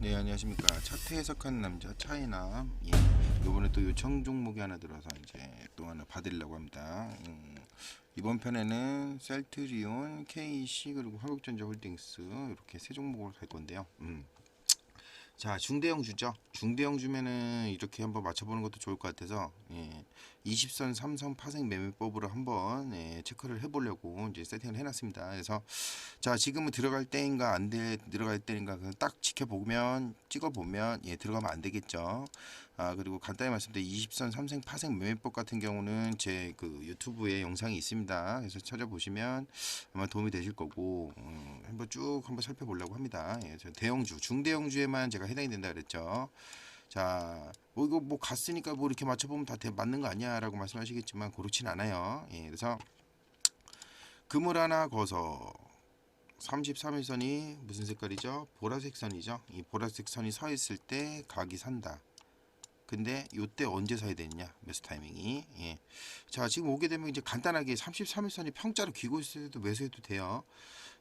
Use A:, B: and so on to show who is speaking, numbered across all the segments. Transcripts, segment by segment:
A: 네 안녕하십니까 차트 해석하는 남자 차이나 예. 이번에 또 요청 종목이 하나 들어서 이제 또 하나 받으려고 합니다 음, 이번 편에는 셀트리온, KC 그리고 화국전자 홀딩스 이렇게 세 종목으로 갈 건데요 음. 자 중대형 주죠. 중대형 주면은 이렇게 한번 맞춰보는 것도 좋을 것 같아서 예, 20선 삼성 파생 매매법으로 한번 예, 체크를 해보려고 이제 세팅을 해놨습니다. 그래서 자 지금은 들어갈 때인가 안 돼, 들어갈 때인가 그딱 지켜보면 찍어보면 예 들어가면 안 되겠죠 아 그리고 간단히 말씀드려 20선 삼생 파생 매매법 같은 경우는 제 그 유튜브에 영상이 있습니다 그래서 찾아보시면 아마 도움이 되실 거고 음, 한번 쭉 한번 살펴보려고 합니다 예, 저 대형주 중대형주에만 제가 해당이 된다 그랬죠 자, 뭐 이거 뭐 갔으니까 뭐 이렇게 맞춰보면 다 대- 맞는 거 아니야라고 말씀하시겠지만 그렇진 않아요. 예, 그래서 금을 하나 거서 33일선이 무슨 색깔이죠? 보라색 선이죠. 이 보라색 선이 서 있을 때 각이 산다. 근데 요때 언제 사야 되느냐? 매수 타이밍이. 예. 자, 지금 오게 되면 이제 간단하게 33일선이 평자로 기고 있을 때도 매수해도 돼요.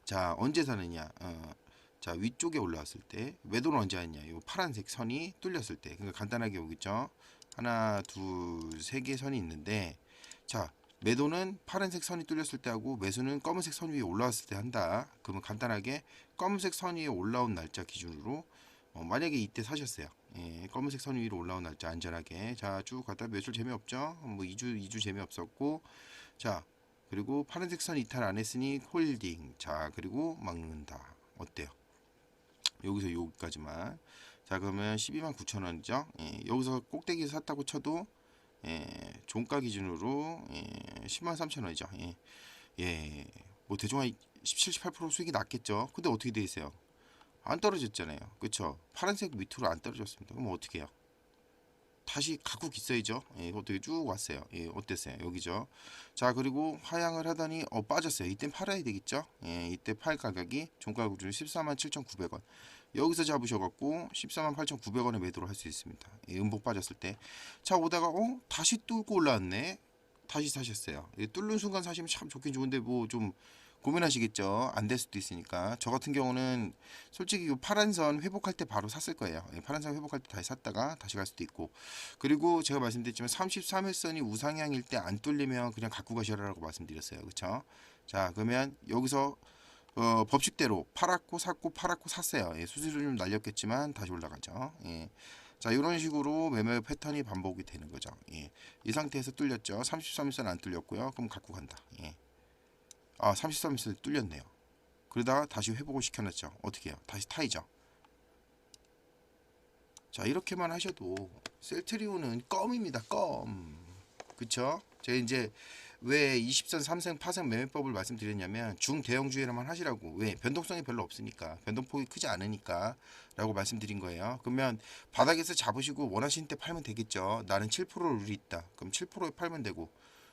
A: 자, 언제 사느냐? 어, 자 위쪽에 올라왔을 때 매도는 언제 하느냐 이 파란색 선이 뚫렸을 때 그러니까 간단하게 오겠죠 하나 둘세 개 선이 있는데 자 매도는 파란색 선이 뚫렸을 때 하고 매수는 검은색 선 위에 올라왔을 때 한다 그러면 간단하게 검은색 선 위에 올라온 날짜 기준으로 어, 만약에 이때 사셨어요. 예, 검은색 선 위로 올라온 날짜 안전하게. 자 쭉 갔다 매출 재미없죠? 뭐 2주 2주 재미없었고. 자 그리고 파란색 선 이탈 안 했으니 홀딩. 자 그리고 막는다. 어때요? 여기서 여기까지만. 자 그러면 12만 9천 원이죠? 예, 여기서 꼭대기 샀다고 쳐도 예, 종가 기준으로 예, 10만 3천 원이죠? 예, 예, 뭐한 17, 18% 수익이 났겠죠? 근데 어떻게 돼 있어요 안 떨어졌잖아요. 그쵸? 파란색 밑으로 안 떨어졌습니다. 그럼 어떻게 해요? 다시 갖고 있어야죠. 예, 어떻게 쭉 왔어요. 예, 어땠어요? 여기죠. 자 그리고 하향을 하더니 어 빠졌어요. 이땐 팔아야 되겠죠? 예, 이때 팔 가격이 종가 기준 14만 7,900원. 여기서 잡으셔갖고 14만 8,900원에 매도를 할 수 있습니다. 예, 음봉 빠졌을 때 자 오다가 어? 다시 뚫고 올라왔네? 다시 사셨어요. 예, 뚫는 순간 사시면 참 좋긴 좋은데 뭐좀 고민하시겠죠. 안 될 수도 있으니까. 저 같은 경우는 솔직히 이 파란 선 회복할 때 바로 샀을 거예요. 예, 파란 선 회복할 때 다시 샀다가 다시 갈 수도 있고. 그리고 제가 말씀드렸지만 33일선이 우상향일 때 안 뚫리면 그냥 갖고 가셔라라고 말씀드렸어요. 그쵸? 자 그러면 여기서 어, 법칙대로 팔았고 샀고 팔았고 샀어요. 예, 수수료 좀 날렸겠지만 다시 올라가죠. 예. 자 이런 식으로 매매 패턴이 반복이 되는 거죠. 예. 이 상태에서 뚫렸죠. 33일선 안 뚫렸고요. 그럼 갖고 간다. 예. 아 33일선 뚫렸네요. 그러다가 다시 회복을 시켜놨죠. 어떻게 해요? 다시 타이죠. 자 이렇게만 하셔도 셀트리온은 껌입니다. 껌. 그쵸? 제가 이제 왜 20선 3생 파생 매매법을 말씀드렸냐면 중대형주에만 하시라고. 왜? 변동성이 별로 없으니까. 변동폭이 크지 않으니까 라고 말씀드린 거예요. 그러면 바닥에서 잡으시고 원하시는 때 팔면 되겠죠. 나는 7% 룰이 있다. 그럼 7%에 팔면 되고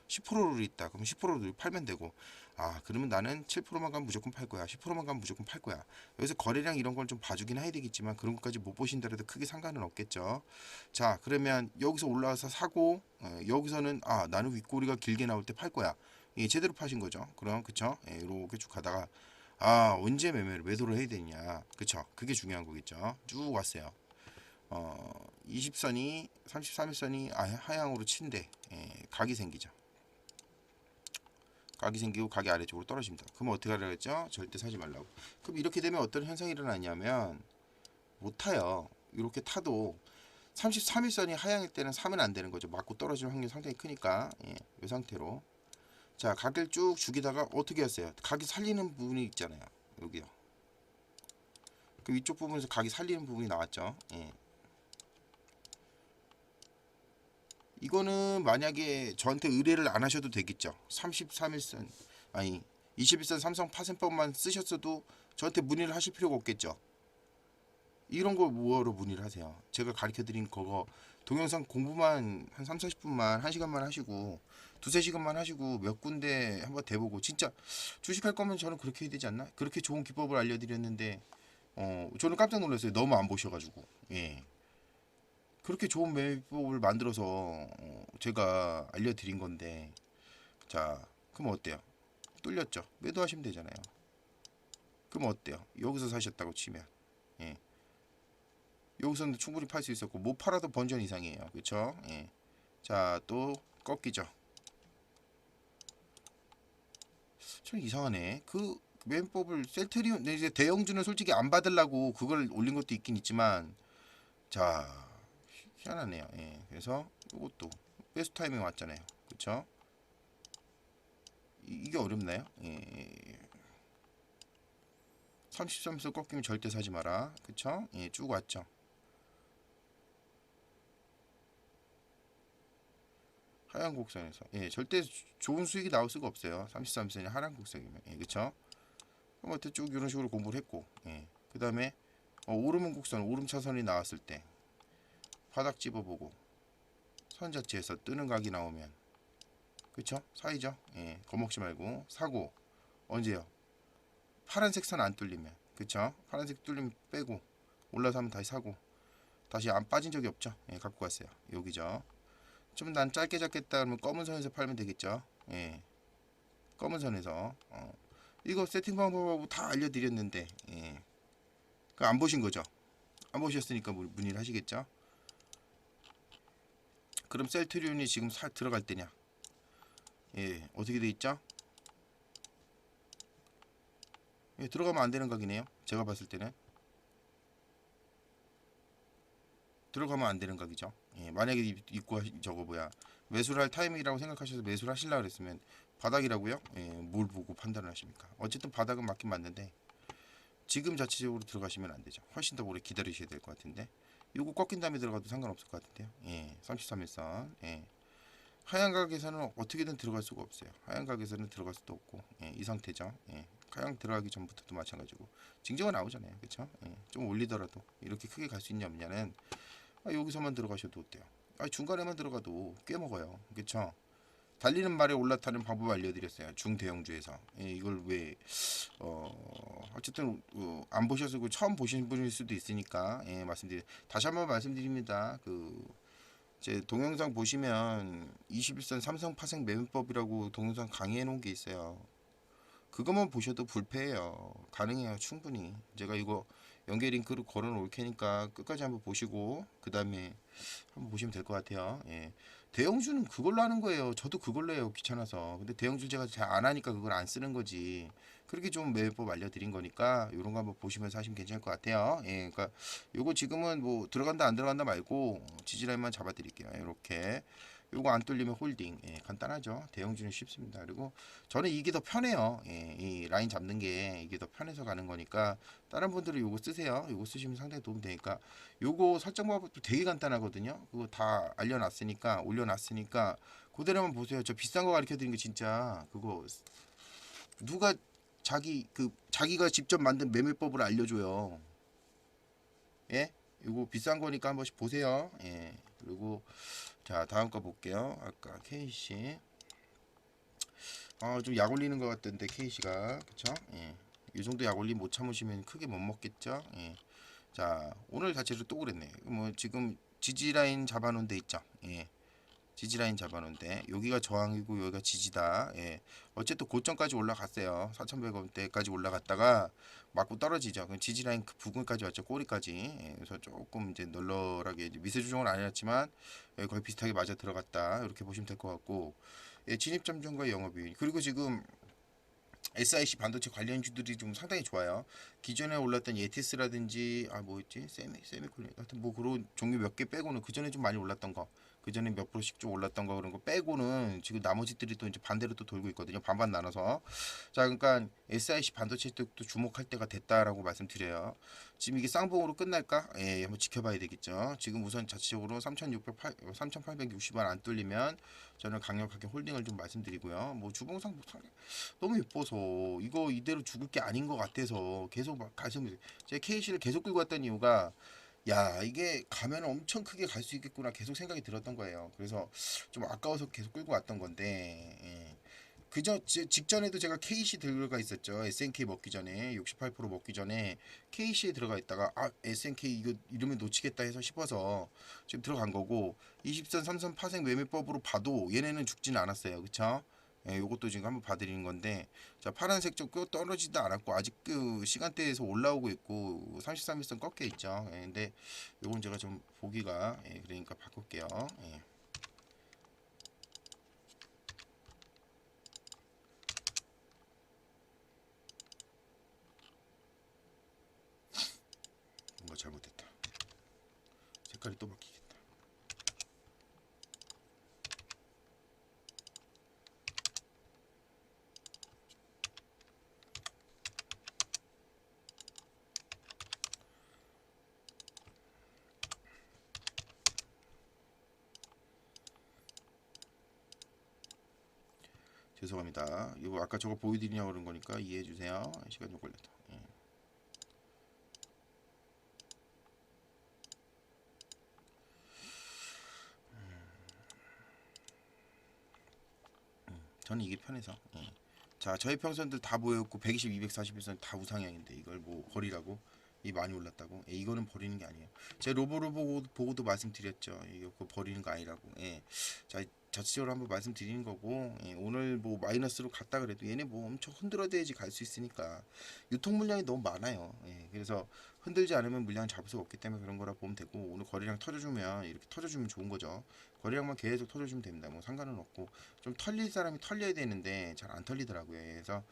A: 10% 룰이 있다. 그럼 10%를 팔면 되고. 아 그러면 나는 7%만 가면 무조건 팔 거야. 10%만 가면 무조건 팔 거야. 여기서 거래량 이런 걸 좀 봐주긴 해야 되겠지만 그런 것까지 못 보신다라도 크게 상관은 없겠죠. 자 그러면 여기서 올라와서 사고 어, 여기서는 아 나는 윗꼬리가 길게 나올 때 팔 거야. 예, 제대로 파신 거죠. 그럼 그쵸? 예, 이렇게 쭉 가다가 아 언제 매매를 매도를 해야 되냐. 그쵸? 그게 중요한 거겠죠. 쭉 왔어요. 어 20선이 33일선이 아, 하향으로 친데 예, 각이 생기죠 각이 생기고 각이 아래쪽으로 떨어집니다. 그럼 어떻게 하라 그랬죠? 절대 사지 말라고. 그럼 이렇게 되면 어떤 현상이 일어나냐면 못 타요. 이렇게 타도 33일선이 하향일 때는 사면 안 되는 거죠. 맞고 떨어질 확률이 상당히 크니까 예, 이 상태로 자 각을 쭉 죽이다가 어떻게 했어요? 각이 살리는 부분이 있잖아요. 여기요. 그 위쪽 부분에서 각이 살리는 부분이 나왔죠. 예. 이거는 만약에 저한테 의뢰를 안 하셔도 되겠죠. 33일선 아니 21선 삼성 파생법만 쓰셨어도 저한테 문의를 하실 필요가 없겠죠. 이런 걸 뭐하러 문의를 하세요? 제가 가르쳐 드린 그거 동영상 공부만 한 3, 40분만 1시간만 하시고 두세 시간만 하시고 몇 군데 한번 대보고 진짜 주식할 거면 저는 그렇게 해야 되지 않나? 그렇게 좋은 기법을 알려드렸는데 어 저는 깜짝 놀랐어요. 너무 안 보셔가지고 예. 그렇게 좋은 매매법을 만들어서 어, 제가 알려드린 건데 자 그럼 어때요? 뚫렸죠? 매도하시면 되잖아요. 그럼 어때요? 여기서 사셨다고 치면 예. 여기서는 충분히 팔 수 있었고 못 팔아도 번전 이상이에요. 그렇죠? 예. 자, 또 꺾이죠. 참 이상하네. 그 멤법을 셀트리온 네, 이제 대형주는 솔직히 안 받으려고 그걸 올린 것도 있긴 있지만 자 희- 희한하네요. 예. 그래서 이것도 베스트 타이밍 왔잖아요. 그렇죠? 이- 이게 어렵나요? 예. 33수 꺾이면 절대 사지 마라. 그쵸? 예, 쭉 왔죠. 하얀 곡선에서 예, 절대 주- 좋은 수익이 나올 수가 없어요. 33선이 하얀 곡선이면 예, 그쵸? 그럼 어때 쭉 이런 식으로 공부를 했고 예. 그 다음에 어, 오르면 곡선, 오름 차선이 나왔을 때 바닥 집어보고 선 자체에서 뜨는 각이 나오면 그쵸? 사이죠? 예, 겁먹지 말고 사고 언제요? 파란색 선 안 뚫리면 그쵸? 파란색 뚫리면 빼고 올라서 하면 다시 사고 다시 안 빠진 적이 없죠? 예, 갖고 갔어요. 여기죠. 좀 난 짧게 잡겠다 그러면 검은 선에서 팔면 되겠죠? 예, 검은 선에서 어. 이거 세팅 방법하고 다 알려드렸는데 예. 그안 보신 거죠? 안 보셨으니까 문- 문의를 하시겠죠? 그럼 셀트리온이 지금 사, 들어갈 때냐? 예, 어떻게 돼 있죠? 예, 들어가면 안 되는 각이네요. 제가 봤을 때는 들어가면 안 되는 각이죠. 예, 만약에 이- 입고 저거 뭐야 매수를 할 타이밍이라고 생각하셔서 매수를 하시려고 그랬으면 바닥이라고요? 예, 뭘 보고 판단을 하십니까? 어쨌든 바닥은 맞긴 맞는데 지금 자체적으로 들어가시면 안 되죠. 훨씬 더 오래 기다리셔야 될 것 같은데 요거 꺾인 다음에 들어가도 상관없을 것 같은데요. 예, 33일선 예. 하얀 각에서는 어떻게든 들어갈 수가 없어요. 하얀 각에서는 들어갈 수도 없고 예, 이 상태죠. 예, 하얀 들어가기 전부터도 마찬가지고 징조가 나오잖아요. 그렇죠? 예, 좀 올리더라도 이렇게 크게 갈 수 있냐 없냐는 아, 여기서만 들어가셔도 어때요? 아, 중간에만 들어가도 꽤 먹어요. 그렇죠? 달리는 말에 올라타는 방법 알려드렸어요. 중대형주에서 예, 이걸 왜 어, 어쨌든 어, 안 보셔서 그 처음 보신 분일 수도 있으니까 예, 말씀드리 다시 한번 말씀드립니다. 그 제 동영상 보시면 21선 삼성 파생 매매법이라고 동영상 강의해 놓은 게 있어요. 그것만 보셔도 불패해요. 가능해요. 충분히. 제가 이거 연계 링크를 걸어 놓을 테니까 끝까지 한번 보시고 그 다음에 한번 보시면 될 것 같아요. 예. 대형주는 그걸로 하는 거예요. 저도 그걸로 해요. 귀찮아서. 근데 대형주 제가 잘 안 하니까 그걸 안 쓰는 거지. 그렇게 좀 매매법 알려드린 거니까 이런 거 한번 보시면서 하시면 괜찮을 것 같아요. 예, 그러니까 요거 지금은 뭐 들어간다 안 들어간다 말고 지지라인만 잡아 드릴게요. 이렇게 요거 안 뚫리면 홀딩. 예, 간단하죠. 대형주는 쉽습니다. 그리고 저는 이게 더 편해요. 예, 이 라인 잡는 게 이게 더 편해서 가는 거니까 다른 분들은 요거 쓰세요. 요거 쓰시면 상당히 도움 되니까 요거 설정 방법도 되게 간단하거든요. 그거 다 알려놨으니까 올려놨으니까 그대로만 보세요. 저 비싼 거 가르쳐 드린 게 진짜 그거 누가 자기 그 자기가 직접 만든 매매법을 알려줘요. 예? 이거 비싼 거니까 한 번씩 보세요. 예. 그리고 자 다음 거 볼게요. 아까 K 씨. 아좀 약 올리는 것 같던데 K 씨가 그쵸? 예. 이 정도 약 올림 못 참으시면 크게 못 먹겠죠. 예. 자 오늘 자체로 또 그랬네. 뭐 지금 지지 라인 잡아놓은 데 있죠. 예. 지지 라인 잡아놓은데 여기가 저항이고 여기가 지지다. 예. 어쨌든 고점까지 올라갔어요. 4,100원대까지 올라갔다가 맞고 떨어지죠. 그럼 지지 라인 그 부근까지 왔죠. 꼬리까지. 예. 그래서 조금 이제 널널하게 미세 조정은 안 해놨지만 예, 거의 비슷하게 맞아 들어갔다. 이렇게 보시면 될 것 같고 예, 진입 점정과 영업이익 그리고 지금 SIC 반도체 관련주들이 좀 상당히 좋아요. 기존에 올랐던 예티스라든지 아 뭐였지 세미 세미콜린 하여튼 뭐 그런 종류 몇 개 빼고는 그 전에 좀 많이 올랐던 거, 그 전에 몇 프로씩 좀 올랐던 거 그런 거 빼고는 지금 나머지들이 또 이제 반대로 또 돌고 있거든요. 반반 나눠서 자 그러니까 SIC 반도체 쪽도 주목할 때가 됐다라고 말씀드려요. 지금 이게 쌍봉으로 끝날까? 예, 한번 지켜봐야 되겠죠. 지금 우선 자체적으로 3,608, 3,860원 안 뚫리면 저는 강력하게 홀딩을 좀 말씀드리고요. 뭐 주봉상 뭐 상- 너무 예뻐서 이거 이대로 죽을 게 아닌 것 같아서 계속 막 가슴 제 KC를 계속 끌고 왔던 이유가 야 이게 가면 엄청 크게 갈 수 있겠구나 계속 생각이 들었던 거예요. 그래서 좀 아까워서 계속 끌고 왔던 건데 예. 그저 지- 직전에도 제가 KC 들어가 있었죠. SNK 먹기 전에 68% 먹기 전에 KC에 들어가 있다가 아 SNK 이거 이러면 놓치겠다 해서 싶어서 지금 들어간 거고 20선 3선 파생 매매법으로 봐도 얘네는 죽지는 않았어요. 그쵸? 예, 요것도 지금 한번 봐드리는 건데 자 파란색 좀 끄- 떨어지도 않았고 아직 그 시간대에서 올라오고 있고 33일선 꺾여 있죠. 예, 근데 요건 제가 좀 보기가 예, 그러니까 바꿀게요. 예. 뭔가 잘못됐다. 색깔이 또 바뀌 죄송합니다. 이거 아까 저거 보여드리냐고 그런 거니까 이해해 주세요. 시간 좀 걸렸다. 예. 저는 이게 편해서. 예. 자, 저희 평선들 다 보였고 120, 241선 다 우상향인데 이걸 뭐 버리라고 이 많이 올랐다고? 예, 이거는 버리는 게 아니에요. 제 로보로 보고 보고도 말씀드렸죠. 이거 버리는 거 아니라고. 예. 자, 자체적으로 한번 말씀드리는 거고 예, 오늘 뭐 마이너스로 갔다 그래도 얘네 뭐 엄청 흔들어대야지 갈 수 있으니까 유통 물량이 너무 많아요. 예, 그래서 흔들지 않으면 물량 잡을 수가 없기 때문에 그런 거라 보면 되고 오늘 거래량 터져주면 이렇게 터져주면 좋은 거죠. 거래량만 계속 터져주면 됩니다. 뭐 상관은 없고 좀 털릴 사람이 털려야 되는데 잘 안 털리더라고요. 그래서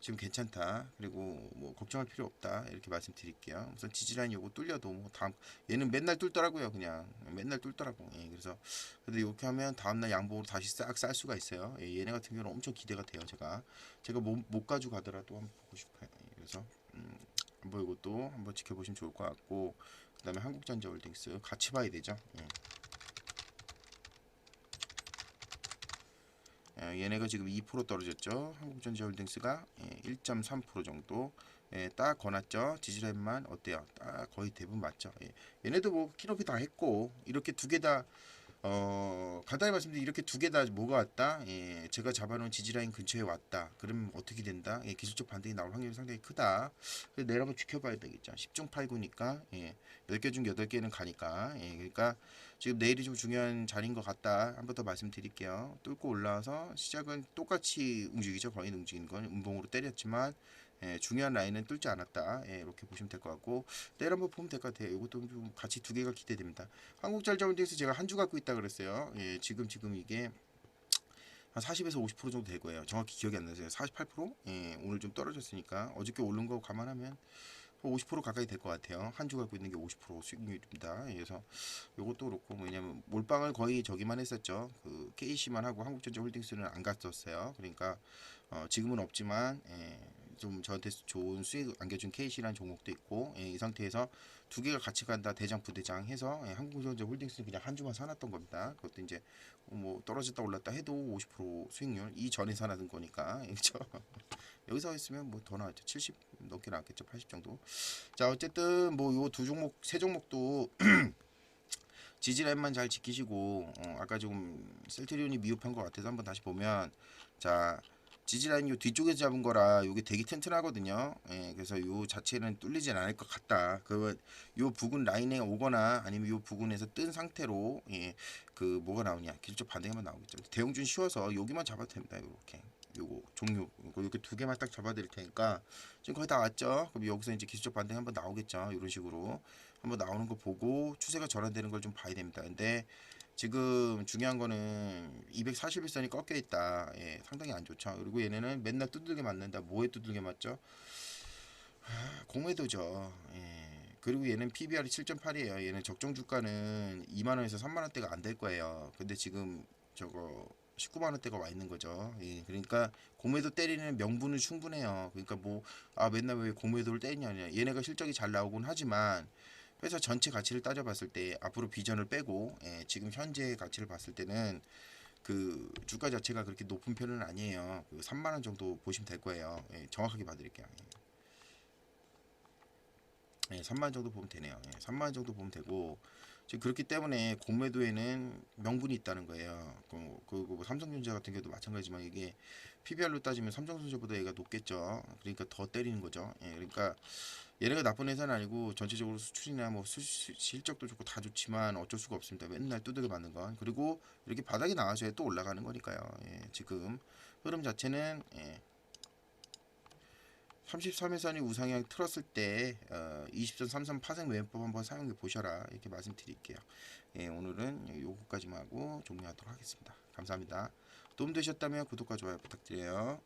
A: 지금 괜찮다. 그리고 뭐 걱정할 필요 없다. 이렇게 말씀드릴게요. 우선 지지라인 요거 뚫려도 뭐 다음 얘는 맨날 뚫더라고요. 그냥 맨날 뚫더라고. 예, 그래서 근데 이렇게 하면 다음날 양봉으로 다시 싹 쌀 수가 있어요. 예, 얘네 같은 경우는 엄청 기대가 돼요. 제가 제가 못, 못 가지고 가더라도 한번 보고 싶어요. 예, 그래서 음, 한번 이것도 한번 지켜보시면 좋을 것 같고 그 다음에 한국전자홀딩스 같이 봐야 되죠. 예. 예, 얘네가 지금 2% 떨어졌죠. 한국전자홀딩스가 예, 1.3% 정도 예, 딱 거놨죠. 지지라인만 어때요? 딱 거의 대부분 맞죠. 예. 얘네도 뭐 키높이 다 했고 이렇게 두 개 다 어, 간단히 말씀드리면 이렇게 두 개 다 뭐가 왔다? 예, 제가 잡아놓은 지지라인 근처에 왔다. 그러면 어떻게 된다? 예, 기술적 반등이 나올 확률이 상당히 크다. 그래서 내일 한번 지켜봐야 되겠죠. 10중 8구니까 예, 10개 중 8개는 가니까 예, 그러니까 지금 내일이 좀 중요한 자리인 것 같다. 한 번 더 말씀드릴게요. 뚫고 올라와서 시작은 똑같이 움직이죠. 거의 움직이는 건 음봉으로 때렸지만 예, 중요한 라인은 뚫지 않았다. 예, 이렇게 보시면 될 것 같고 내일 한번 보면 될 것 같아요. 이것도 좀 같이 두 개가 기대됩니다. 한국잘자원딩스 제가 한 주 갖고 있다 그랬어요. 예, 지금 지금 이게 한 40에서 50% 정도 될 거예요. 정확히 기억이 안 나세요. 48%? 예, 오늘 좀 떨어졌으니까 어저께 오른 거 감안하면 50% 가까이 될 것 같아요. 한 주 갖고 있는 게 50% 수익률입니다. 예, 그래서 이것도 그렇고 뭐냐면 몰빵을 거의 저기만 했었죠. 그 KC만 하고 한국전자 홀딩스는 안 갔었어요. 그러니까 어, 지금은 없지만 예, 좀 저한테 좋은 수익 안겨준 KC라는 종목도 있고 예, 이 상태에서 두 개가 같이 간다 대장 부대장 해서 예, 한국전자 홀딩스는 그냥 한 주만 사놨던 겁니다. 그것도 이제 뭐 떨어졌다 올랐다 해도 50% 수익률 이 전에 사놨던 거니까 그렇죠. 여기서 했으면 뭐 더 나왔죠. 70 넘게 나왔겠죠. 80 정도. 자 어쨌든 뭐 요 두 종목 세 종목도 지지라인만 잘 지키시고 어, 아까 좀 셀트리온이 미흡한 것 같아서 한번 다시 보면 자 지지라인 요 뒤쪽에서 잡은 거라 요게 되게 튼튼하거든요. 예, 그래서 요 자체는 뚫리진 않을 것 같다. 그요 부근 라인에 오거나 아니면 요 부근에서 뜬 상태로 예, 그 뭐가 나오냐 기술적 반등만 나오겠죠. 대형준 쉬워서 여기만 잡아도 됩니다. 요렇게 요거 종류 요거 이렇게 두 개만 딱 잡아 드릴 테니까 지금 거의 다 왔죠. 그럼 여기서 이제 기술적 반등 한번 나오겠죠. 이런 식으로 한번 나오는 거 보고 추세가 전환되는 걸 좀 봐야 됩니다. 근데 지금 중요한 거는 241선이 꺾여 있다. 예, 상당히 안 좋죠. 그리고 얘네는 맨날 두들겨 맞는다. 뭐에 두들겨 맞죠? 하, 공매도죠. 예. 그리고 얘는 PBR이 7.8이에요. 얘는 적정 주가는 2만 원에서 3만 원대가 안 될 거예요. 근데 지금 저거 19만 원대가 와 있는 거죠. 예, 그러니까 공매도 때리는 명분은 충분해요. 그러니까 뭐 아 맨날 왜 공매도를 때리냐 얘네가 실적이 잘 나오곤 하지만 회사 전체 가치를 따져봤을 때 앞으로 비전을 빼고 예, 지금 현재 가치를 봤을 때는 그 주가 자체가 그렇게 높은 편은 아니에요. 그 3만 원 정도 보시면 될 거예요. 예, 정확하게 봐드릴게요. 예. 예, 3만 정도 보면 되네요. 예, 3만 정도 보면 되고 그렇기 때문에 공매도에는 명분이 있다는 거예요. 그, 그, 그 삼성전자 같은 경우도 마찬가지지만 이게 PBR로 따지면 삼성전자보다 얘가 높겠죠. 그러니까 더 때리는 거죠. 예, 그러니까 얘네가 나쁜 회사는 아니고 전체적으로 수출이나 뭐 수, 수- 실적도 좋고 다 좋지만 어쩔 수가 없습니다. 맨날 두들겨 맞는 건 그리고 이렇게 바닥이 나와줘야 또 올라가는 거니까요. 예, 지금 흐름 자체는 예, 33회선이 우상향 틀었을 때 어, 20.33 파생 매매법 한번 사용해 보셔라 이렇게 말씀드릴게요. 예, 오늘은 요거까지만 하고 종료하도록 하겠습니다. 감사합니다. 도움 되셨다면 구독과 좋아요 부탁드려요.